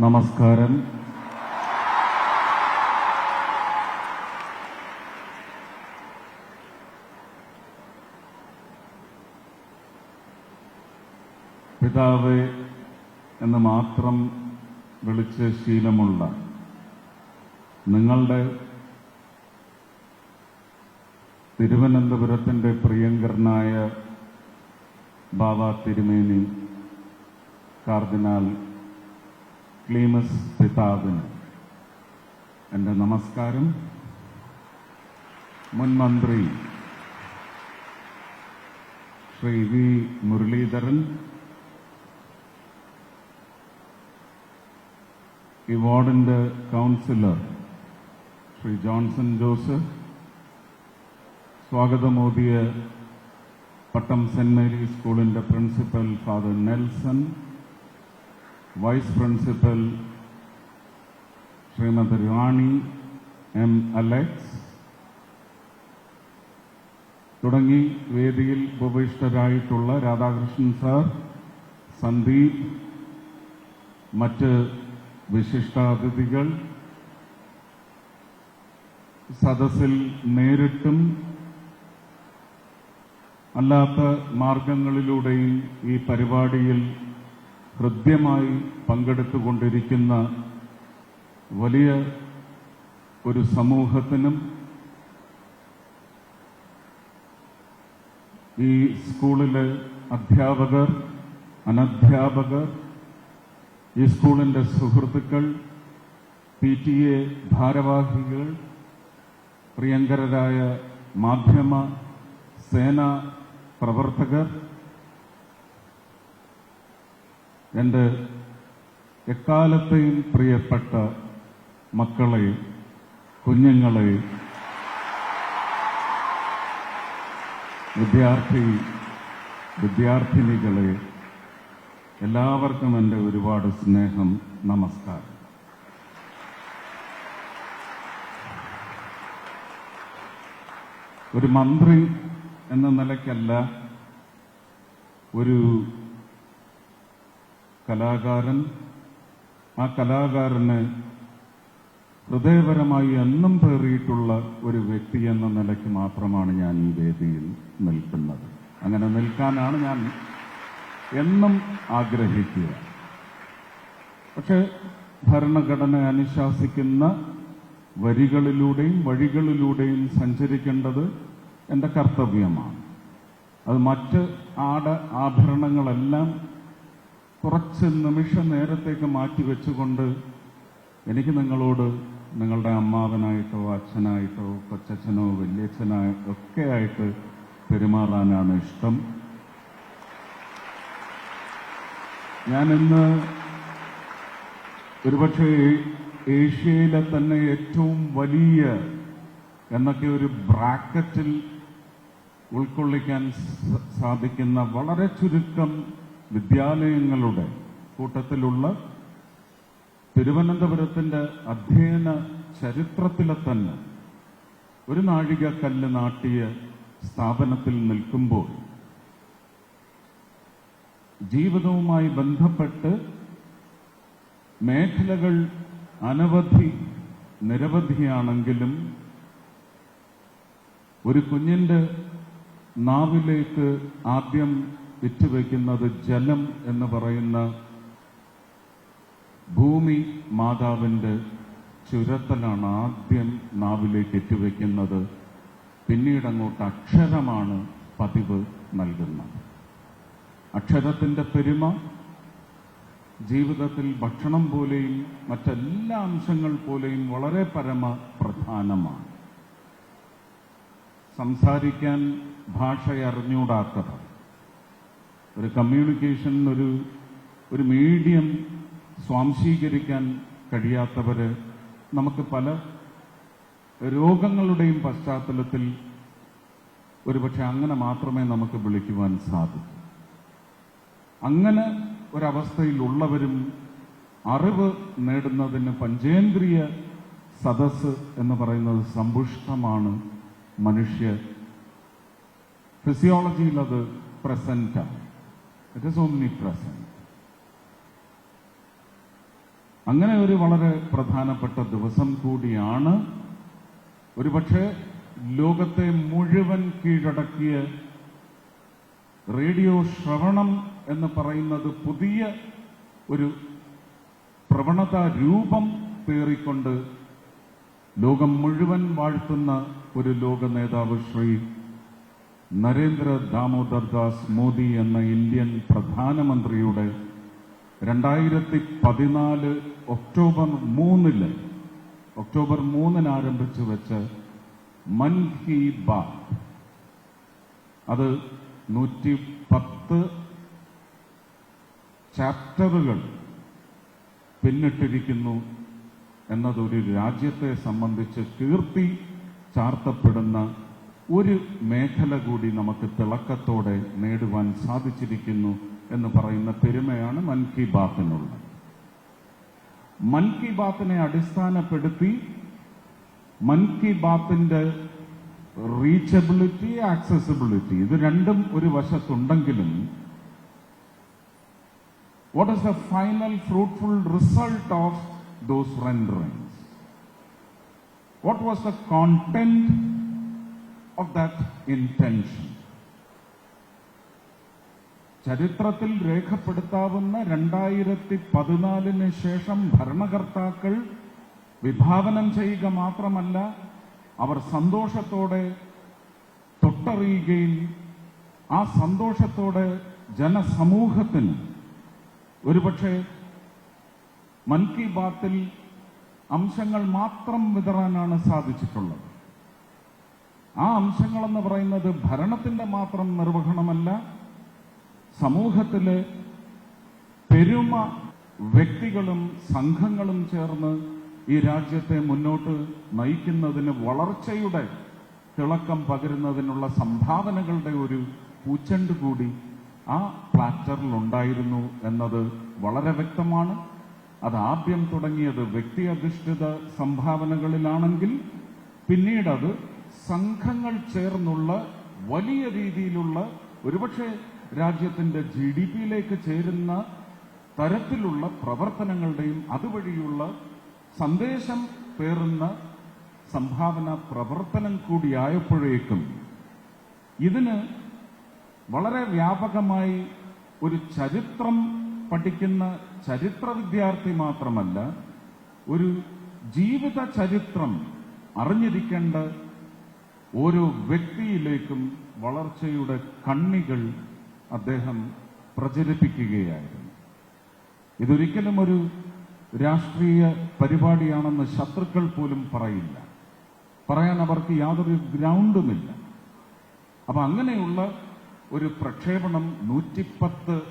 നമസ്കാരം. പിതാവ് എന്ന് മാത്രം വിളിച്ച് ശീലമുള്ള നിങ്ങളുടെ തിരുവനന്തപുരത്തിന്റെ പ്രിയങ്കരനായ ബാബ തിരുമേനി കാർദിനാൾ ക്ലീമസ് പിതാവിന് എന്റെ നമസ്കാരം. മുൻ മന്ത്രി ശ്രീ വി മുരളീധരൻ ഈ വാർഡിന്റെ കൗൺസിലർ ശ്രീ ജോൺസൺ ജോസഫ് സ്വാഗതമോദിയ പട്ടം സെന്റ് മേരീസ് സ്കൂളിന്റെ principal Father Nelson vice principal Shrimati Rani M Alex തുടങ്ങി വേദിയിൽ ഉപവിഷ്ടരായിട്ടുള്ള രാധാകൃഷ്ണൻ സാർ സന്ദീപ് മറ്റ് വിശിഷ്ടാതിഥികൾ സദസ്സിൽ നേരിട്ടും അല്ലാത്ത മാർഗങ്ങളിലൂടെയും ഈ പരിപാടിയിൽ ഹൃദ്യമായി പങ്കെടുത്തുകൊണ്ടിരിക്കുന്ന വലിയ ഒരു സമൂഹത്തിനും ഈ സ്കൂളിലെ അധ്യാപകർ അനധ്യാപകർ ഈ സ്കൂളിന്റെ സുഹൃത്തുക്കൾ പി ടി എ ഭാരവാഹികൾ പ്രിയങ്കരരായ മാധ്യമ സേനാ പ്രവർത്തകർ എന്റെ എക്കാലത്തെയും പ്രിയപ്പെട്ട മക്കളെ കുഞ്ഞുങ്ങളെ വിദ്യാർത്ഥി വിദ്യാർത്ഥിനികളെ എല്ലാവർക്കും എന്റെ ഒരുപാട് സ്നേഹം നമസ്കാരം. ഒരു മന്ത്രി എന്ന നിലയ്ക്കല്ല ഒരു കലാകാരൻ ആ കലാകാരന് ഹൃദയപരമായി എന്നും പേറിയിട്ടുള്ള ഒരു വ്യക്തി എന്ന നിലയ്ക്ക് മാത്രമാണ് ഞാൻ ഈ വേദിയിൽ നിൽക്കുന്നത്. അങ്ങനെ നിൽക്കാനാണ് ഞാൻ എന്നും ആഗ്രഹിക്കുക. പക്ഷെ ഭരണഘടന അനുശാസിക്കുന്ന വരികളിലൂടെയും വഴികളിലൂടെയും സഞ്ചരിക്കേണ്ടത് എന്റെ കർത്തവ്യമാണ്. അത് മറ്റ് ആട ആഭരണങ്ങളെല്ലാം കുറച്ച് നിമിഷ നേരത്തേക്ക് മാറ്റി വെച്ചുകൊണ്ട് എനിക്ക് നിങ്ങളോട് നിങ്ങളുടെ അമ്മാവനായിട്ടോ അച്ഛനായിട്ടോ കൊച്ചച്ഛനോ വല്യച്ഛനായോ ഒക്കെ ആയിട്ട് പെരുമാറാനാണ് ഇഷ്ടം. ഞാനിന്ന് ഒരുപക്ഷെ ഏഷ്യയിലെ തന്നെ ഏറ്റവും വലിയ എന്നൊക്കെ ഒരു ബ്രാക്കറ്റിൽ ഉൾക്കൊള്ളിക്കാൻ സാധിക്കുന്ന വളരെ ചുരുക്കം വിദ്യാലയങ്ങളുടെ കൂട്ടത്തിലുള്ള തിരുവനന്തപുരത്തിന്റെ അധ്യയന ചരിത്രത്തിലെ തന്നെ ഒരു നാഴികക്കല്ല് നാട്ടിയ സ്ഥാപനത്തിൽ നിൽക്കുമ്പോൾ ജീവിതവുമായി ബന്ധപ്പെട്ട് മേഖലകൾ അനവധി നിരവധിയാണെങ്കിലും ഒരു കുഞ്ഞിന്റെ നാവിലേക്ക് ആദ്യം വിറ്റുവെക്കുന്നത് ജലം എന്ന് പറയുന്ന ഭൂമി മാതാവിന്റെ ചുരത്തലാണ് ആദ്യം നാവിലേക്ക് എത്തിവെക്കുന്നത് പിന്നീട് അങ്ങോട്ട് അക്ഷരമാണ് പതിവ് നൽകുന്നത്. അക്ഷരത്തിന്റെ പെരുമ ജീവിതത്തിൽ ഭക്ഷണം പോലെയും മറ്റെല്ലാ അംശങ്ങൾ പോലെയും വളരെ പരമ പ്രധാനമാണ്. സംസാരിക്കാൻ ഭാഷ ഒരു കമ്മ്യൂണിക്കേഷൻ ഒരു ഒരു മീഡിയം സ്വാംശീകരിക്കാൻ കഴിയാത്തവര് നമുക്ക് പല രോഗങ്ങളുടെയും പശ്ചാത്തലത്തിൽ ഒരുപക്ഷെ അങ്ങനെ മാത്രമേ നമുക്ക് വിളിക്കുവാൻ സാധിക്കൂ. അങ്ങനെ ഒരവസ്ഥയിലുള്ളവരും അറിവ് നേടുന്നതിന് പഞ്ചേന്ദ്രിയ സദസ് എന്ന് പറയുന്നത് സമ്പുഷ്ടമാണ് മനുഷ്യ. ഫിസിയോളജിയിൽ അത് പ്രസന്റാണ് ഇറ്റ് ഇസ് ഓൺലി പ്രസന്റ് അങ്ങനെ ഒരു വളരെ പ്രധാനപ്പെട്ട ദിവസം കൂടിയാണ്. ഒരുപക്ഷെ ലോകത്തെ മുഴുവൻ കീഴടക്കിയ റേഡിയോ ശ്രവണം എന്ന് പറയുന്നത് പുതിയ ഒരു പ്രവണത രൂപം പേറിക്കൊണ്ട് ലോകം മുഴുവൻ വാഴ്ത്തുന്ന ഒരു ലോക നേതാവ് ശ്രീ നരേന്ദ്ര ദാമോദർ ദാസ് മോദി എന്ന ഇന്ത്യൻ പ്രധാനമന്ത്രിയുടെ രണ്ടായിരത്തി പതിനാല് ഒക്ടോബർ മൂന്നിൽ ഒക്ടോബർ മൂന്നിന് ആരംഭിച്ചു വെച്ച് മൻ ഹി ബാത് അത് നൂറ്റി പത്ത് ചാപ്റ്ററുകൾ പിന്നിട്ടിരിക്കുന്നു എന്നതൊരു രാജ്യത്തെ സംബന്ധിച്ച് കീർത്തി ചാർത്തപ്പെടുന്ന ഒരു മേഖല കൂടി നമുക്ക് തിളക്കത്തോടെ നേടുവാൻ സാധിച്ചിരിക്കുന്നു എന്ന് പറയുന്ന പെരുമയാണ് മൻ കി ബാത്തിനുള്ളത്. മൻ കി ബാത്തിനെ അടിസ്ഥാനപ്പെടുത്തി മൻ കി ബാത്തിന്റെ റീച്ചബിലിറ്റി ആക്സസിബിലിറ്റി ഇത് രണ്ടും ഒരു വശത്തുണ്ടെങ്കിലും what is the final fruitful result of those renderings what was the content of that intention ചരിത്രത്തിൽ രേഖപ്പെടുത്താവുന്ന രണ്ടായിരത്തി പതിനാലിന് ശേഷം ഭരണകർത്താക്കൾ വിഭാവനം ചെയ്യുക മാത്രമല്ല അവർ സന്തോഷത്തോടെ തൊട്ടറിയുകയും ആ സന്തോഷത്തോടെ ജനസമൂഹത്തിന് ഒരുപക്ഷെ മൻ കി ബാത്തിൽ അംശങ്ങൾ മാത്രം വിതറാനാണ് സാധിച്ചിട്ടുള്ളത്. ആ അംശങ്ങളെന്ന് പറയുന്നത് ഭരണത്തിന്റെ മാത്രം നിർവഹണമല്ല സമൂഹത്തിലെ പെരുമ വ്യക്തികളും സംഘങ്ങളും ചേർന്ന് ഈ രാജ്യത്തെ മുന്നോട്ട് നയിക്കുന്നതിന് വളർച്ചയുടെ തിളക്കം പകരുന്നതിനുള്ള സംഭാവനകളുടെ ഒരു പൂച്ചണ്ട് കൂടി ആ പ്ലാറ്ററിൽ ഉണ്ടായിരുന്നു എന്നത് വളരെ വ്യക്തമാണ്. അത് ആദ്യം തുടങ്ങിയത് വ്യക്തി അധിഷ്ഠിത സംഭാവനകളിലാണെങ്കിൽ പിന്നീട് അത് സംഘങ്ങൾ ചേർന്നുള്ള വലിയ രീതിയിലുള്ള ഒരുപക്ഷെ രാജ്യത്തിന്റെ ജി ഡി പിയിലേക്ക് ചേരുന്ന തരത്തിലുള്ള പ്രവർത്തനങ്ങളുടെയും അതുവഴിയുള്ള സന്ദേശം പേറുന്ന സംഭാവന പ്രവർത്തനം കൂടിയായപ്പോഴേക്കും ഇതിന് വളരെ വ്യാപകമായി ഒരു ചരിത്രം പഠിക്കുന്ന ചരിത്ര വിദ്യാർത്ഥി മാത്രമല്ല ഒരു ജീവിത ചരിത്രം അറിഞ്ഞിരിക്കേണ്ട ഓരോ വ്യക്തിയിലേക്കും വളർച്ചയുടെ കണ്ണികൾ അദ്ദേഹം പ്രചരിപ്പിക്കുകയായിരുന്നു. ഇതൊരിക്കലും ഒരു രാഷ്ട്രീയ പരിപാടിയാണെന്ന് ശത്രുക്കൾ പോലും പറയില്ല. പറയാൻ അവർക്ക് യാതൊരു ഗ്രൗണ്ടുമില്ല. അപ്പൊ അങ്ങനെയുള്ള ഒരു പ്രക്ഷേപണം നൂറ്റിപ്പത്ത്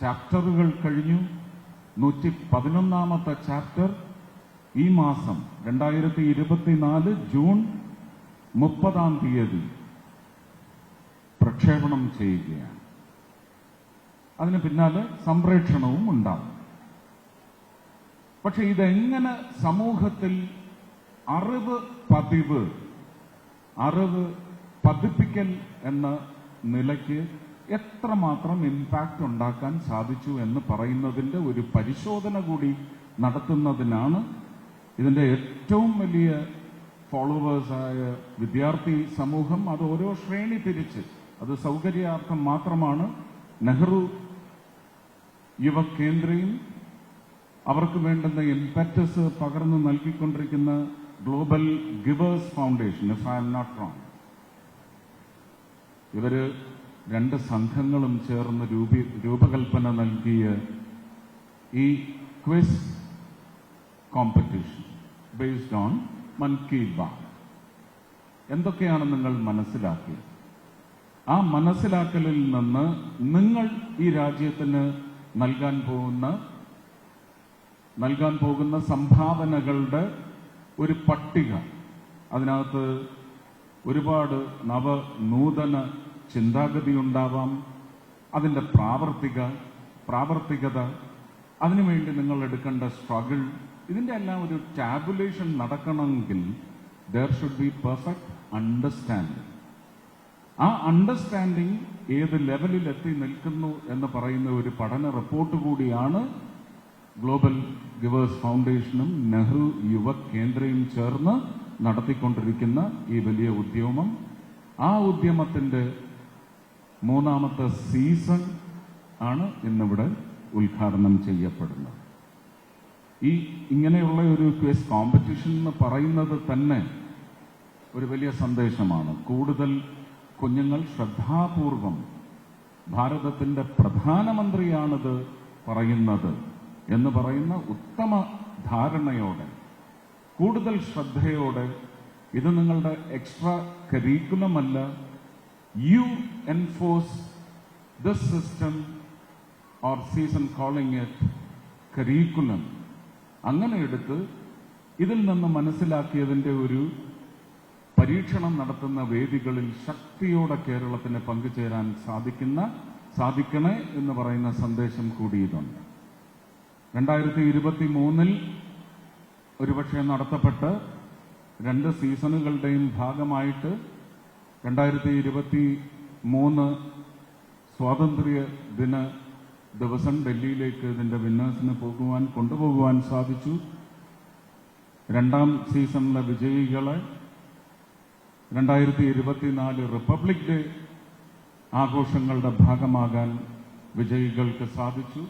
ചാപ്റ്ററുകൾ കഴിഞ്ഞു. നൂറ്റി പതിനൊന്നാമത്തെ ചാപ്റ്റർ ഈ മാസം രണ്ടായിരത്തി ഇരുപത്തിനാല് ജൂൺ മുപ്പതാം തീയതി പ്രക്ഷേപണം ചെയ്യുകയാണ്. അതിന് പിന്നാലെ സംപ്രേഷണവും ഉണ്ടാവും. പക്ഷെ ഇതെങ്ങനെ സമൂഹത്തിൽ അറിവ് പതിവ് അറിവ് പതിപ്പിക്കൽ എന്ന നിലയ്ക്ക് എത്രമാത്രം ഇമ്പാക്റ്റ് ഉണ്ടാക്കാൻ സാധിച്ചു എന്ന് പറയുന്നതിന്റെ ഒരു പരിശോധന കൂടി നടത്തുന്നതിനാണ് ഇതിന്റെ ഏറ്റവും വലിയ ഫോളോവേഴ്സായ വിദ്യാർത്ഥി സമൂഹം അത് ഓരോ ശ്രേണി തിരിച്ച് അത് സൗകര്യാർത്ഥം മാത്രമാണ്. നെഹ്റു യുവ കേന്ദ്രയും അവർക്ക് വേണ്ടുന്ന ഇംപറ്റസ് പകർന്നു നൽകിക്കൊണ്ടിരിക്കുന്ന global givers foundation if I'm not wrong ഇവർ രണ്ട് സംഘങ്ങളും ചേർന്ന് രൂപീ രൂപകൽപ്പന നൽകിയ ഈ ക്വിസ് കോമ്പറ്റീഷൻ ബേസ്ഡ് ഓൺ മൻ കി ബാത്. എന്തൊക്കെയാണ് നിങ്ങൾ മനസ്സിലാക്കിയത്? ആ മനസ്സിലാക്കലിൽ നിന്ന് നിങ്ങൾ ഈ രാജ്യത്തിന് നൽകാൻ പോകുന്ന നൽകാൻ പോകുന്ന സംഭാവനകളുടെ ഒരു പട്ടിക. അതിനകത്ത് ഒരുപാട് നവ നൂതന ചിന്താഗതി ഉണ്ടാവാം. അതിന്റെ പ്രാവർത്തിക പ്രാവർത്തികത. അതിനുവേണ്ടി നിങ്ങൾ എടുക്കേണ്ട സ്ട്രഗിൾ ഇതിന്റെ എല്ലാം ഒരു ടാബുലേഷൻ നടക്കണമെങ്കിൽ there should be perfect understanding ആ അണ്ടർസ്റ്റാൻഡിങ് ഏത് ലെവലിൽ എത്തി നിൽക്കുന്നു എന്ന് പറയുന്ന ഒരു പഠന റിപ്പോർട്ട് കൂടിയാണ് ഗ്ലോബൽ ഗിവേഴ്സ് ഫൗണ്ടേഷനും നെഹ്റു യുവ കേന്ദ്രയും ചേർന്ന് നടത്തിക്കൊണ്ടിരിക്കുന്ന ഈ വലിയ ഉദ്യമം. ആ ഉദ്യമത്തിന്റെ മൂന്നാമത്തെ സീസൺ ആണ് ഇന്നിവിടെ ഉദ്ഘാടനം ചെയ്യപ്പെടുന്നത്. ഈ ഇങ്ങനെയുള്ള ഒരു ക്വിസ് കോമ്പറ്റീഷൻ എന്ന് പറയുന്നത് തന്നെ ഒരു വലിയ സന്ദേശമാണ്. കൂടുതൽ കുഞ്ഞുങ്ങൾ ശ്രദ്ധാപൂർവം ഭാരതത്തിന്റെ പ്രധാനമന്ത്രിയാണിത് പറയുന്നത് എന്ന് പറയുന്ന ഉത്തമ ധാരണയോടെ കൂടുതൽ ശ്രദ്ധയോടെ ഇത് നിങ്ങളുടെ എക്സ്ട്രാ കരിക്കുലം അല്ല you enforce this system or season calling it curriculum അങ്ങനെ എടുത്ത് ഇതിൽ നിന്ന് മനസ്സിലാക്കിയതിന്റെ ഒരു പരീക്ഷണം നടത്തുന്ന വേദികളിൽ ശക്തിയോടെ കേരളത്തിന് പങ്കുചേരാൻ സാധിക്കുന്ന സാധിക്കണേ എന്ന് പറയുന്ന സന്ദേശം കൂടി ഇതുണ്ട്. രണ്ടായിരത്തി ഇരുപത്തി മൂന്നിൽ ഒരുപക്ഷെ നടത്തപ്പെട്ട് രണ്ട് സീസണുകളുടെയും ഭാഗമായിട്ട് രണ്ടായിരത്തി ഇരുപത്തി മൂന്ന് സ്വാതന്ത്ര്യ ദിന ദിവസം ഡൽഹിയിലേക്ക് ഇതിന്റെ വിന്നേഴ്സിന് പോകുവാൻ കൊണ്ടുപോകുവാൻ സാധിച്ചു. രണ്ടാം സീസണിലെ വിജയികളെ രണ്ടായിരത്തി ഇരുപത്തിനാല് റിപ്പബ്ലിക് ഡേ ആഘോഷങ്ങളുടെ ഭാഗമാകാൻ വിജയികൾക്ക് സാധിച്ചു.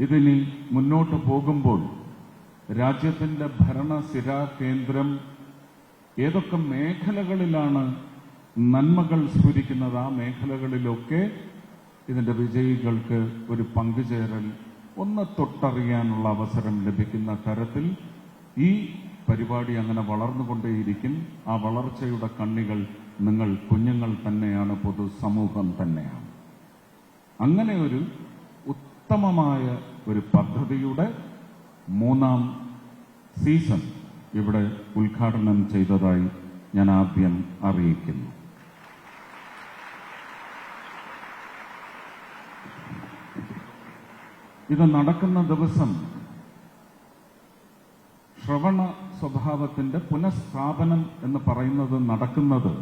ഇതിനി മുന്നോട്ട് പോകുമ്പോൾ രാജ്യത്തിന്റെ ഭരണസിരാ കേന്ദ്രം ഏതൊക്കെ മേഖലകളിലാണ് നന്മകൾ സ്ഫുരിക്കുന്നത് ആ മേഖലകളിലൊക്കെ ഇതിന്റെ വിജയികൾക്ക് ഒരു പങ്കുചേരൽ ഒന്ന് തൊട്ടറിയാനുള്ള അവസരം ലഭിക്കുന്ന തരത്തിൽ ഈ പരിപാടി അങ്ങനെ വളർന്നുകൊണ്ടേയിരിക്കും. ആ വളർച്ചയുടെ കണ്ണികൾ നിങ്ങൾ കുഞ്ഞുങ്ങൾ തന്നെയാണ് പൊതുസമൂഹം തന്നെയാണ്. അങ്ങനെ ഒരു ഉത്തമമായ ഒരു പദ്ധതിയുടെ മൂന്നാം സീസൺ ഇവിടെ ഉദ്ഘാടനം ചെയ്തതായി ഞാൻ ആദ്യം അറിയിക്കുന്നു. ഇത് നടക്കുന്ന ദിവസം ശ്രവണ സ്വഭാവത്തിന്റെ പുനഃസ്ഥാപനം എന്ന് പറയുന്നത് നടക്കുന്നത്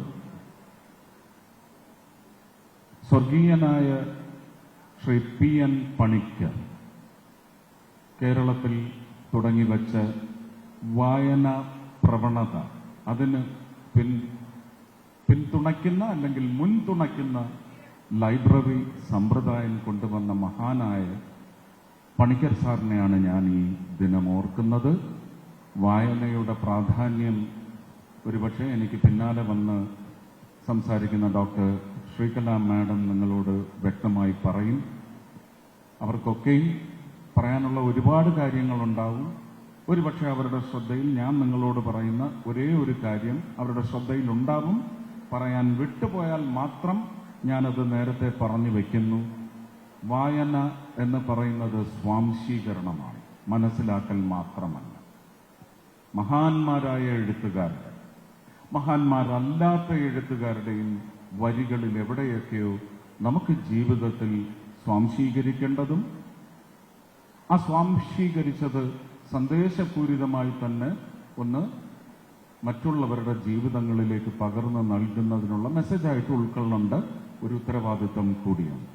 സ്വർഗീയനായ ശ്രീ പി എൻ പണിക്കർ കേരളത്തിൽ തുടങ്ങിവച്ച വായന പ്രവണത. അതിന് പിൻ പിന്തുണയ്ക്കുന്ന അല്ലെങ്കിൽ മുൻതുണയ്ക്കുന്ന ലൈബ്രറി സമ്പ്രദായം കൊണ്ടുവന്ന മഹാനായ പണിക്കർ സാറിനെയാണ് ഞാൻ ഈ ദിനം ഓർക്കുന്നത്. വായനയുടെ പ്രാധാന്യം ഒരുപക്ഷെ എനിക്ക് പിന്നാലെ വന്ന് സംസാരിക്കുന്ന ഡോക്ടർ ശ്രീകല മാഡം നിങ്ങളോട് വ്യക്തമായി പറയും. അവർക്കൊക്കെയും പറയാനുള്ള ഒരുപാട് കാര്യങ്ങളുണ്ടാവും. ഒരുപക്ഷെ അവരുടെ ശ്രദ്ധയിൽ ഞാൻ നിങ്ങളോട് പറയുന്ന ഒരേ ഒരു കാര്യം അവരുടെ ശ്രദ്ധയിലുണ്ടാവും പറയാൻ വിട്ടുപോയാൽ മാത്രം ഞാനത് നേരത്തെ പറഞ്ഞു വെക്കുന്നു. വായന എന്ന് പറയുന്നത് സ്വാംശീകരണമാണ്. മനസ്സിലാക്കൽ മാത്രമല്ല. മഹാന്മാരായ എഴുത്തുകാരുടെ മഹാന്മാരല്ലാത്ത എഴുത്തുകാരുടെയും വരികളിൽ എവിടെയൊക്കെയോ നമുക്ക് ജീവിതത്തിൽ സ്വാംശീകരിക്കേണ്ടതും ആ സ്വാംശീകരിച്ചത് സന്ദേശപൂരിതമായി തന്നെ ഒന്ന് മറ്റുള്ളവരുടെ ജീവിതങ്ങളിലേക്ക് പകർന്നു നൽകുന്നതിനുള്ള മെസ്സേജായിട്ട് ഉൾക്കൊള്ളേണ്ട ഒരു ഉത്തരവാദിത്വം കൂടിയാണ്.